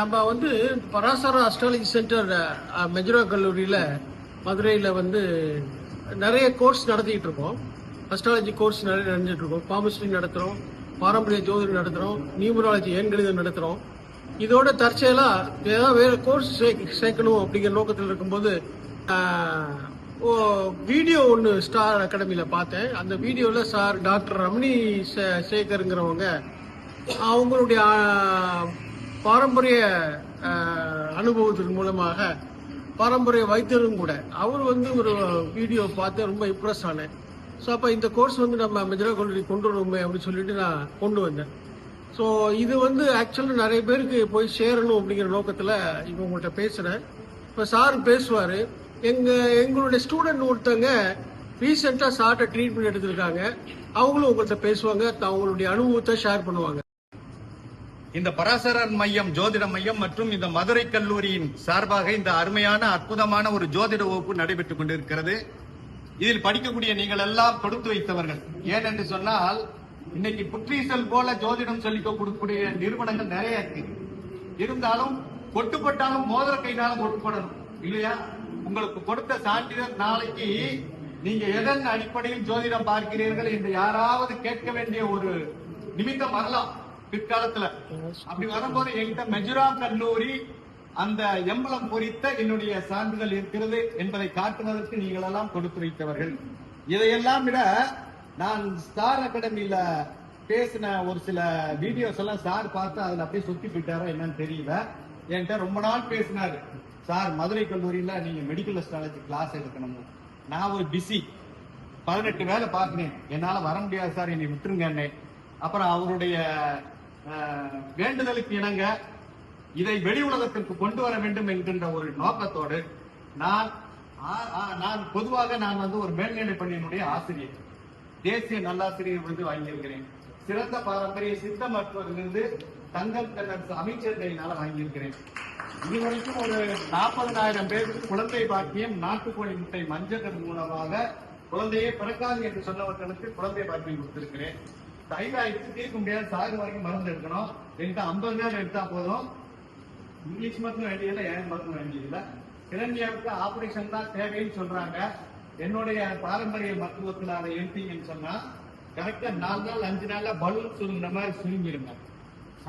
நம்ம வந்து Parasara astrology centre மெஜரோ கல்லூரியில் மதுரையில் வந்து நிறைய கோர்ஸ் நடத்திக்கிட்டு இருக்கோம். அஸ்ட்ராலஜி கோர்ஸ் நிறைய நடந்துட்டு இருக்கோம். பாமஸ்ட்ரி நடத்துகிறோம் பாரம்பரிய ஜோதிடம் நடத்துகிறோம் நியூமராலஜி எண்கணிதம் நடத்துகிறோம் இதோட தற்செயலாக ஏதாவது வேறு கோர்ஸ் சேர்க்கணும் அப்படிங்கிற நோக்கத்தில் இருக்கும்போது ஓ வீடியோ ஒன்று ஸ்டார் அகாடமியில் பார்த்தேன். அந்த வீடியோவில் சார் டாக்டர் ரமணி சே- சேகருங்கிறவங்க அவங்களுடைய பாரம்பரிய அனுபவத்தின் மூலமாக பாரம்பரிய வைத்தியரும் கூட. அவர் வந்து ஒரு வீடியோ பார்த்து ரொம்ப இம்ப்ரெஸ் ஆனேன். ஸோ அப்போ இந்த கோர்ஸ் வந்து நம்ம மெஜரா கல்லூரி கொண்டு வருவோமே அப்படின்னு சொல்லிட்டு நான் கொண்டு வந்தேன். ஸோ இது வந்து ஆக்சுவலாக நிறைய பேருக்கு போய் சேரணும் அப்படிங்கிற நோக்கத்தில் இப்போ உங்கள்கிட்ட பேசுகிறேன் இப்போ சார் பேசுவார். எங்கள் எங்களுடைய ஸ்டூடெண்ட் ஒருத்தவங்க ரீசெண்டாக சார்ட்ட ட்ரீட்மெண்ட் எடுத்திருக்காங்க. அவங்களும் உங்கள்கிட்ட பேசுவாங்க. அவங்களுடைய அனுபவத்தை ஷேர் பண்ணுவாங்க. இந்த பராசரர் மையம் ஜோதிட மையம் மற்றும் இந்த மதுரை கல்லூரியின் சார்பாக இந்த அருமையான அற்புதமான ஒரு ஜோதிட வகுப்பு நடைபெற்றுக் கொண்டிருக்கிறது. இதில் படிக்கக்கூடிய நீங்கள் எல்லாம் கொடுத்து வைத்தவர்கள். ஏனென்று சொன்னால் இன்னைக்கு புற்றீசல் போல ஜோதிடம் சொல்லிக் கொடுக்கக்கூடிய நிறுவனங்கள் நிறைய இருக்கு. இருந்தாலும் கொட்டுப்பட்டாலும் மோதிர கைனாலும் கொட்டுப்படணும் இல்லையா? உங்களுக்கு கொடுத்த சான்றிதழ் நாளைக்கு நீங்க எதன் அடிப்படையில் ஜோதிடம் பார்க்கிறீர்கள் என்று யாராவது கேட்க வேண்டிய ஒரு நிமித்தம் வரலாம். பிற்காலத்துல. அப்படி வரும்போது என்கிட்ட மெஜுரா கல்லூரி அந்த எம்பளம் பொறித்த என்னுடைய சான்றிதழ் இருக்கிறது என்பதை காட்டுவதற்கு நீங்கள் எல்லாம் கொடுத்து வைத்தவர்கள் இதையெல்லாம் விட நான் ஸ்டார் அகாடமியில பேசின ஒரு சில வீடியோஸ் எல்லாம் சார் பார்த்து அதுல அப்படியே சுத்தி போயிட்டாரோ என்னன்னு தெரியல. என்கிட்ட ரொம்ப நாள் பேசினாரு. சார் மதுரை கல்லூரியில நீங்க மெடிக்கல் அஸ்ட்ராலஜி கிளாஸ் எடுக்கணும். நான் ஒரு பிஸி பதினெட்டு வேலை பார்க்கிறேன். என்னால வர முடியாது சார் என்னை விட்டுருங்க என்னை. அப்புறம் அவருடைய வேண்டுதலுக்கு இணங்க இதை வெளி உலகத்திற்கு கொண்டு வர வேண்டும் என்கின்ற ஒரு நோக்கத்தோடு நான் ஆ- ஆ- நான் பொதுவாக நான் வந்து ஒரு மேல்நிலை பள்ளியினுடைய ஆசிரியர். தேசிய நல்லாசிரியர் விருது வாங்கியிருக்கிறேன். சிறந்த பாரம்பரிய சித்த மருத்துவரிலிருந்து தங்கம் தென்னரசு அமைச்சர்களினால வாங்கியிருக்கிறேன். இதுவரைக்கும் ஒரு நாற்பதனாயிரம் பேருக்கு குழந்தை பாக்கியம் நாட்டுக்கோழி முட்டை மஞ்சள் மூலமாக குழந்தையே பிறக்காது என்று சொன்னவர்களுக்கு குழந்தை பாக்கியம் கொடுத்திருக்கிறேன். தைராய்டுக்கு தீர்க்க முடியாது சாகு வரைக்கும் மருந்து எடுக்கணும். என்கிட்ட ஐம்பது நேரம் எடுத்தா போதும். இங்கிலீஷ் மருத்துவம் வேண்டியதில்லை ஏன் மருத்துவம் வேண்டியதில்லை கிரண்யாவுக்கு ஆபரேஷன் தான் தேவைன்னு சொல்றாங்க. என்னுடைய பாரம்பரிய மருத்துவத்தில் அதை எடுத்தீங்கன்னு சொன்னா கரெக்டா நாலு நாள் அஞ்சு நாள்ல பலூன் சுருங்கின மாதிரி சுருங்கிருங்க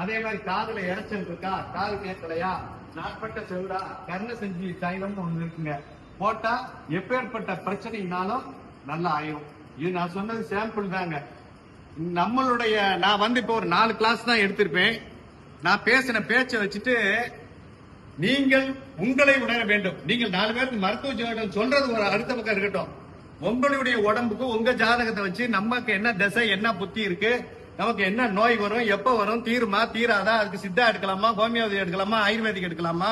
அதே மாதிரி காதுல இறைச்சல் இருக்கா? காது கேட்கலையா? நாட்பட்ட செவிடா? கர்ண செஞ்சு தைலம்னு ஒண்ணு இருக்குங்க. போட்டா எப்பேற்பட்ட பிரச்சனைனாலும் நல்லா ஆயிரும். இது நான் சொன்னது சாம்பிள் தாங்க. நம்மளுடைய நான் வந்து இப்போ ஒரு நாலு கிளாஸ் தான் எடுத்திருப்பேன். நான் பேசின பேச்சை வச்சுட்டு நீங்கள் உங்களை உணர வேண்டும். நீங்கள் நாலு பேருக்கு மருத்துவ ஜோதிடம் சொல்றது ஒரு அடுத்த பக்கம் இருக்கட்டும். உங்களுடைய உடம்புக்கு உங்க ஜாதகத்தை வச்சு நமக்கு என்ன திசை என்ன புத்தி இருக்கு நமக்கு என்ன நோய் வரும் எப்ப வரும் தீருமா தீராதா அதுக்கு சித்தா எடுக்கலாமா ஹோமியோபதி எடுக்கலாமா ஆயுர்வேதிக் எடுக்கலாமா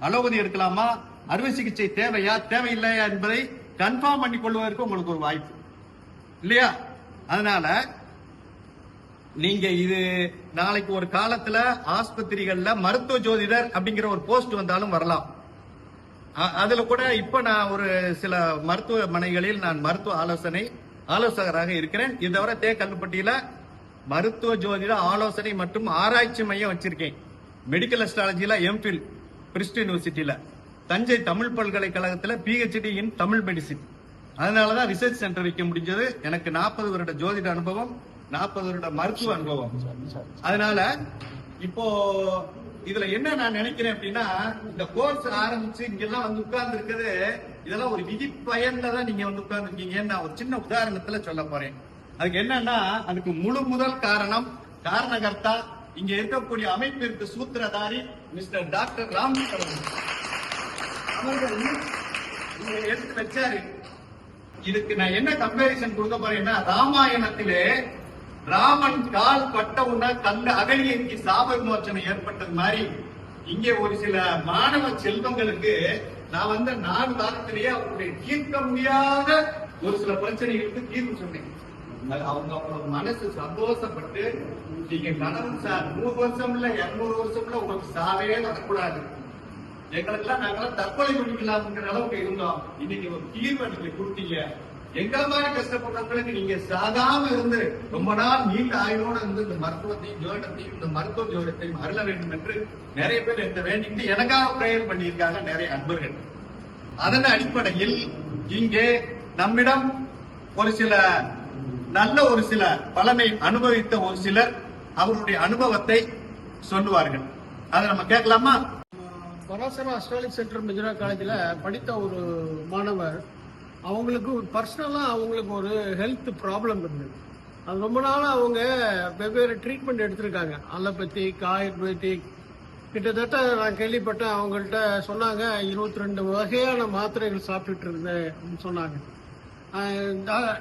அலோபதி எடுக்கலாமா அறுவை சிகிச்சை தேவையா தேவையில்லையா என்பதை கன்ஃபார்ம் பண்ணி கொள்வதற்கு உங்களுக்கு ஒரு வாய்ப்பு. இல்லையா? அதனால நீங்க இது நாளைக்கு ஒரு காலத்துல ஆஸ்பத்திரிகள்ல மருத்துவ ஜோதிடர் அப்படிங்கிற ஒரு போஸ்ட் வந்தாலும் வரலாம். அ- அதுல கூட இப்ப நான் ஒரு சில மருத்துவமனைகளில் நான் மருத்துவ ஆலோசனை ஆலோசகராக இருக்கிறேன். இது தவிர தே கல்லுப்பட்டியில மருத்துவ ஜோதிட ஆலோசனை மற்றும் ஆராய்ச்சி மையம் வச்சிருக்கேன். மெடிக்கல் அஸ்ட்ராலஜியில எம்பில் பிரிஸ்ட் யூனிவர்சிட்டியில தஞ்சை தமிழ் பல்கலைக்கழகத்துல பிஹெச்டி இன் தமிழ் மெடிசின் அதனாலதான் ரிசர்ச் சென்டர் வைக்க முடிஞ்சது. எனக்கு நாற்பது வருட ஜோதிட அனுபவம். நாற்பது வருட மருத்துவ அனுபவம். அதனால இப்போ இதுல என்ன நான் நினைக்கிறேன் அப்படின்னா இந்த கோர்ஸ் ஆரம்பிச்சு இங்க எல்லாம் வந்து உட்கார்ந்து இருக்குது இதெல்லாம் ஒரு விதி பயன்ல தான் நீங்க வந்து உட்கார்ந்து இருக்கீங்கன்னு நான் ஒரு சின்ன உதாரணத்துல சொல்ல போறேன். அதுக்கு என்னன்னா அதுக்கு முழு முதல் காரணம் காரணகர்த்தா இங்க இருக்கக்கூடிய அமைப்பிற்கு சூத்திரதாரி மிஸ்டர் டாக்டர் ராம் அவர்கள் எடுத்து வச்சாரு. இதுக்கு நான் என்ன கம்பேரிசன் கொடுக்க போறேன்னா ராமாயணத்திலே ராமன் கால் பட்ட உடனே தந்த அகலியங்கி சாப விமோச்சனை ஏற்பட்டது மாதிரி. இங்கே ஒரு சில மாணவ செல்வங்களுக்கு நான் வந்த நாலு காலத்திலேயே அவருடைய தீர்க்க முடியாத ஒரு சில பிரச்சனைகளுக்கு தீர்வு சொன்னேன். அது அவங்க அவங்க மனசு சந்தோஷப்பட்டு நீங்க கணவன் சார் நூறு வருஷம் இல்ல இருநூறு வருஷம் இல்ல உங்களுக்கு சாவே வரக்கூடாது எங்களுக்கெல்லாம் நாங்கெல்லாம் தற்கொலை பண்ணிக்கலாம்ங்கிற அளவுக்கு இருந்தோம். இன்னைக்கு ஒரு தீர்வை நீங்க கொடுத்தீங்க. எங்களை மாதிரி கஷ்டப்படுறவங்களுக்கு நீங்க சாதாம இருந்து ரொம்ப நாள் நீண்ட ஆயுளோட இருந்து இந்த மருத்துவத்தையும் ஜோடத்தையும் இந்த மருத்துவ ஜோடத்தையும் அருள வேண்டும் என்று நிறைய பேர் இந்த வேண்டிட்டு எனக்காக பிரேயர் பண்ணியிருக்காங்க நிறைய அன்பர்கள். அதன் அடிப்படையில் இங்கே நம்மிடம் ஒரு சில நல்ல ஒரு சில பலனை அனுபவித்த ஒரு சிலர் அவருடைய அனுபவத்தை சொல்லுவார்கள். அதை நம்ம கேட்கலாமா? பராசர அஸ்ட்ராலிக் சென்டர் மிஜுரா காலேஜில் படித்த ஒரு மாணவர் அவங்களுக்கு ஒரு பர்சனலாக அவங்களுக்கு ஒரு ஹெல்த் ப்ராப்ளம் இருந்தது. அது ரொம்ப நாளாக அவங்க வெவ்வேறு ட்ரீட்மெண்ட் எடுத்திருக்காங்க. அலோபதிக் ஆயுர்வேதிக் கிட்டத்தட்ட நான் கேள்விப்பட்டேன் அவங்கள்ட்ட சொன்னாங்க இருபத்தி ரெண்டு வகையான மாத்திரைகள் சாப்பிட்டுட்டு இருந்தேன் அப்படின்னு சொன்னாங்க.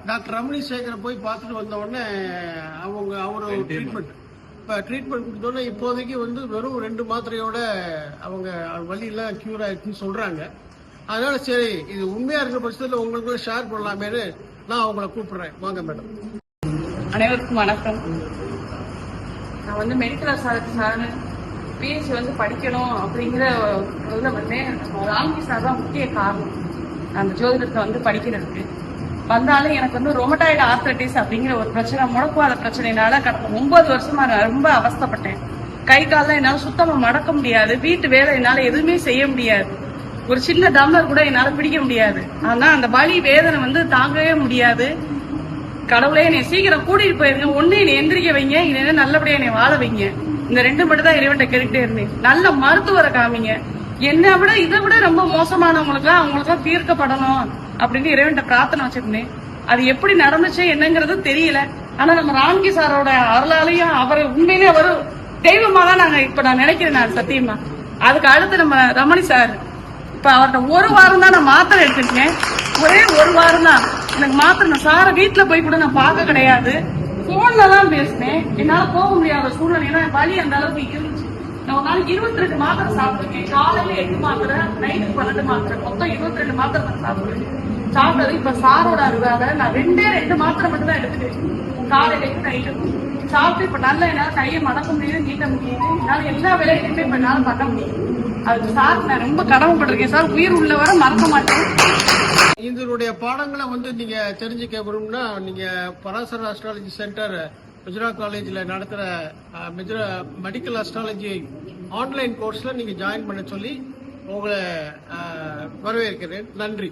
டாக்டர் ரமணி சேகரை போய் பார்த்துட்டு வந்த உடனே அவங்க அவர் ட்ரீட்மெண்ட் இப்போ ட்ரீட்மெண்ட் கொடுத்தோன்னே இப்போதைக்கு வந்து வெறும் ரெண்டு மாத்திரையோட அவங்க வழியெல்லாம் க்யூர் ஆயிடுச்சுன்னு சொல்றாங்க. அதனால சரி இது உண்மையா இருக்கிற பட்சத்தில் உங்களுக்கு ஷேர் பண்ணலாமேன்னு நான் அவங்கள கூப்பிடுறேன். வாங்க மேடம் அனைவருக்கும் வணக்கம். நான் வந்து மெடிக்கல் சார் பிஎஸ்சி வந்து படிக்கணும் அப்படிங்கிற இதுல வந்து ராம்கி சார் தான் முக்கிய காரணம். அந்த ஜோதிடத்தை வந்து படிக்கிறதுக்கு. வந்தாலும் எனக்கு வந்து ரொமட்டாய்டு ஆர்த்தரைட்டிஸ் அப்படிங்கிற ஒரு பிரச்சனை முடக்குவாத பிரச்சனைனால கடந்த ஒன்பது வருஷமா நான் ரொம்ப அவஸ்தைப்பட்டேன். கை கால்லாம் என்னால சுத்தமா மடக்க முடியாது. வீட்டு வேலை என்னால எதுவுமே செய்ய முடியாது. ஒரு சின்ன டம்ளர் கூட என்னால பிடிக்க முடியாது. ஆனா அந்த வலி வேதனை வந்து தாங்கவே முடியாது. கடவுளே என்னை சீக்கிரம் கூட்டிட்டு போயிருங்க. ஒண்ணு என்னை எந்திரிக்க வைங்க இல்லைன்னா நல்லபடியா என்னை வாழ வைங்க. இந்த ரெண்டு மட்டும் தான் இறைவன்ட்ட கேட்டுட்டே இருந்தேன். நல்ல மருத்துவரை காமிங்க. என்னை விட இதை விட ரொம்ப மோசமானவங்களுக்கு அவங்களுக்கு தீர்க்கப்படணும் அப்படின்னு இறைவன்ட்ட பிரார்த்தனை வச்சிருந்தேன். அது எப்படி நடந்துச்சு என்னங்கிறது தெரியல. ஆனா நம்ம ராம்கி சாரோட அருளாலையும் அவர் உண்மையிலே அவர் தெய்வமா தான் நாங்க இப்ப நான் நினைக்கிறேன் நான் சத்தியமா. அதுக்கு அடுத்து நம்ம ரமணி சார். இப்ப அவர்கிட்ட ஒரு வாரம் தான் நான் மாத்திரை எடுத்துருக்கேன். ஒரே ஒரு வாரம் தான். எனக்கு மாத்திரை நான் சார வீட்டுல போய் கூட நான் பார்க்க கிடையாது. போன்ல தான் பேசினேன். என்னால போக முடியாத சூழ்நிலை. ஏன்னா வலி அந்த அளவுக்கு இருந்துச்சு. நான் ஒரு நாளைக்கு இருபத்தி ரெண்டு மாத்திரை சாப்பிட்டுருக்கேன். காலையில எட்டு மாத்திரை நைட்டுக்கு பன்னெண்டு மாத்திரை. மொத்தம் இருபத்தி ரெண்டு மாத்திரை நான் சாப்பிடுறேன் சாப்பிட்டது இப்ப சாரோட அருவாக நான் ரெண்டே ரெண்டு மாத்திரை மட்டும் தான் எடுத்துட்டேன் காலையிலேருந்து நைட்டு சாப்பிட்டு இப்ப நல்லா என்னால கையை மடக்க முடியுது நீட்ட முடியுது. என்னால எல்லா வேலையுமே இப்ப என்னால பண்ண முடியும் அதுக்கு சார் நான் ரொம்ப கடமைப்பட்டிருக்கேன். சார் உயிர் உள்ளவரை மறக்க மாட்டேன். இதனுடைய பாடங்களை வந்து நீங்க தெரிஞ்சுக்க விரும்புனா நீங்க பராசர அஸ்ட்ராலஜி சென்டர் மெஜரா காலேஜில் நடத்துகிற மெஜரா மெடிக்கல் அஸ்ட்ராலஜி ஆன்லைன் கோர்ஸில் நீங்கள் ஜாயின் பண்ண சொல்லி உங்களை வரவேற்கிறேன். நன்றி.